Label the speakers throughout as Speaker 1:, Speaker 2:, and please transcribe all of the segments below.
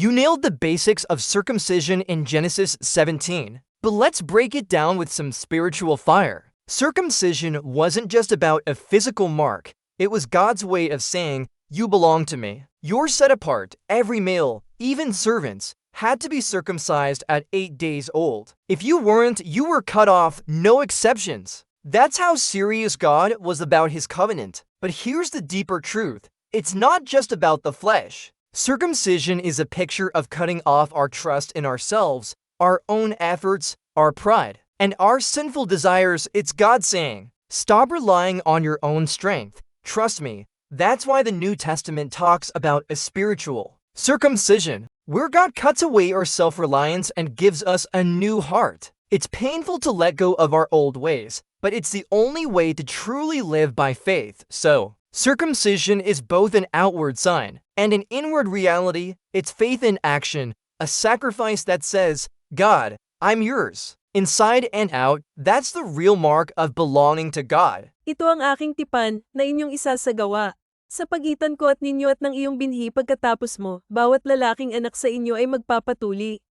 Speaker 1: You nailed the basics of circumcision in Genesis 17, but let's break it down with some spiritual fire. Circumcision wasn't just about a physical mark, it was God's way of saying, You belong to me. You're set apart. Every male, even servants, had to be circumcised at eight days old. If you weren't, you were cut off, no exceptions. That's how serious God was about his covenant. But here's the deeper truth it's not just about the flesh. Circumcision is a picture of cutting off our trust in ourselves, our own efforts, our pride, and our sinful desires. It's God saying, Stop relying on your own strength. Trust me. That's why the New Testament talks about a spiritual circumcision, where God cuts away our self reliance and gives us a new heart. It's painful to let go of our old ways, but it's the only way to truly live by faith. So, circumcision is both an outward sign and an inward reality. It's faith in action, a sacrifice that says, God, I'm yours. Inside and out, that's the real mark of belonging to God.
Speaker 2: Ito ang aking tipan na inyong isasagawa. Sa pagitan ko at ninyo at ng iyong binhi pagkatapos mo, bawat lalaking anak sa inyo ay magpapatuli.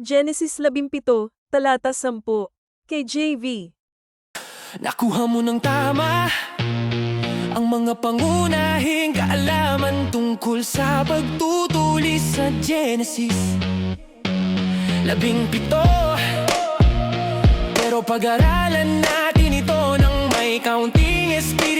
Speaker 2: Genesis 17, talata 10. Kay JV.
Speaker 3: Nakuha mo ng tama mga pangunahing kaalaman Tungkol sa pagtutuli sa Genesis. Labing pito Pero pag-aralan natin ito ng may kaunting espiritual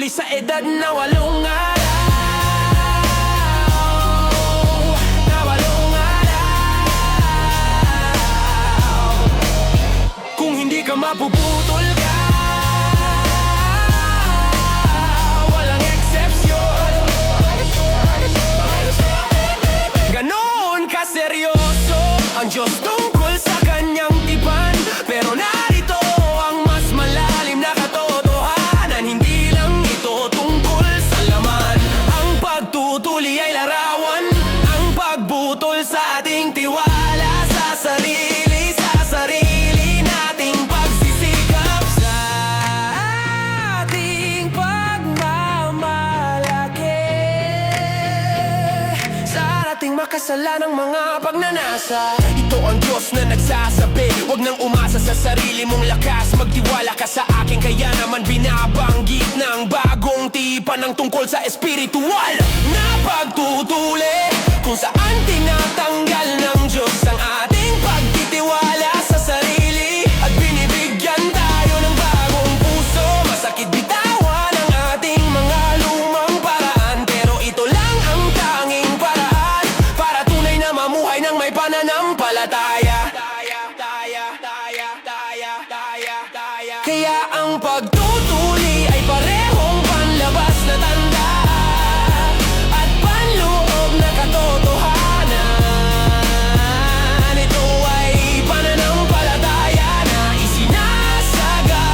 Speaker 3: magpatuli sa edad na walong araw. Na walong araw. Kung hindi ka mapuputol ka Walang exception. Ganon kaseryoso Ang Diyos tungkol makasalanang mga pagnanasa. Ito ang Diyos na nagsasabi. Huwag nang umasa sa sarili mong lakas. Magtiwala ka sa akin Kaya naman binabanggit ng bagong tipan Ng tungkol sa espiritual na pagtutuli. Kung saan tinatanggal ng Diyos ang ating Kaya ang pagtutuli ay parehong panlabas na tanda At panloob na katotohanan. Ito ay pananampalataya na isinasagawa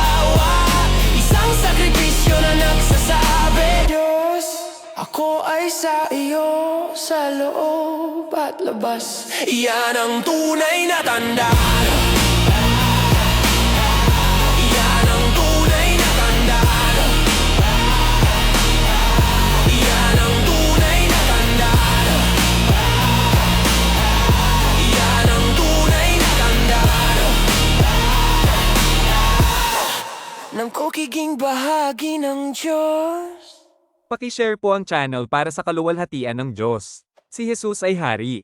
Speaker 3: Isang sakripisyo na nagsasabi Diyos, ako ay sa iyo sa loob at labas. Iyan ang tunay na tanda Nang kukiging bahagi ng Diyos
Speaker 4: Pakishare po ang channel para sa kaluwalhatian ng Diyos. Si Jesus ay Hari.